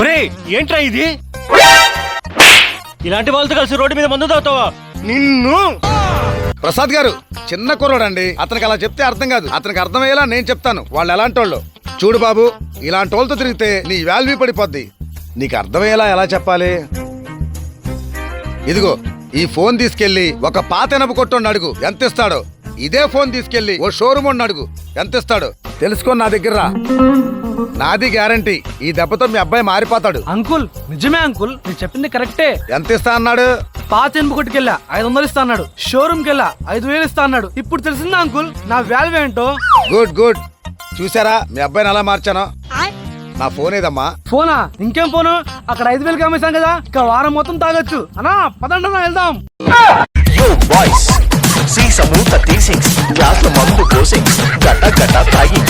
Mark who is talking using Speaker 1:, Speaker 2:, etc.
Speaker 1: ఒరే ఏంట్రా ఇది? ఇలాంటి వాళ్ళతో కలిసి రోడ్డు మీద మందు తాగుతావా? నిన్ను!
Speaker 2: ప్రసాద్ గారు చిన్న కుర్రోడండి. అతనికి అలా చెప్తే అర్థం కాదు. అతనికి అర్థమయ్యేలా నేను చెప్తాను. వాళ్ళు ఎలాంటి వాళ్ళు చూడు బాబు ఇలాంటి వాళ్ళతో తిరిగితే నీ వాల్యూ పడిపోద్ది. నీకు అర్థమయ్యేలా ఎలా చెప్పాలి? ఇదిగో ఈ ఫోన్ తీసుకెళ్ళి ఒక పాత ఎనప కొట్టండి అడుగు. ఎంత ఇస్తాడో? ఇదే ఫోన్ తీసుకెళ్ళి ఓ షోరూమ్ వాడిని అడుగు. ఎంత ఇస్తాడో? తెలుసుకో నా దగ్గర రా. నాది గ్యారంటీ. ఈ దెబ్బతో మీ అబ్బాయి మారిపోతాడు.
Speaker 3: అంకుల్ నిజమే అంకుల్ నేను చెప్పింది కరెక్టే.
Speaker 2: ఎంత ఇస్తా అన్నాడు?
Speaker 3: పాత ఎనుపు కొట్టుకెళ్ళా ఐదు వందలు ఇస్తా అన్నాడు. షోరూమ్ కెళ్ళా ఐదు వేలు ఇస్తా అన్నాడు. ఇప్పుడు తెలిసిందా అంకుల్ నా వాల్యూ ఏంటో?
Speaker 2: Good good. చూసారా మీ అబ్బాయిని అలా మార్చాను? నా ఫోన్ ఏదమ్మా?
Speaker 3: ఫోనా? ఇంకేం ఫోను? అక్కడ ఐదు వేలు అమ్మేశాం కదా ఇక వారం మొత్తం తాగొచ్చు. అన్నా పదండి వెళ్దాం.
Speaker 4: యూ బాయ్స్ మందు పోసింగ్స్ గట్ట గట్ట తాగి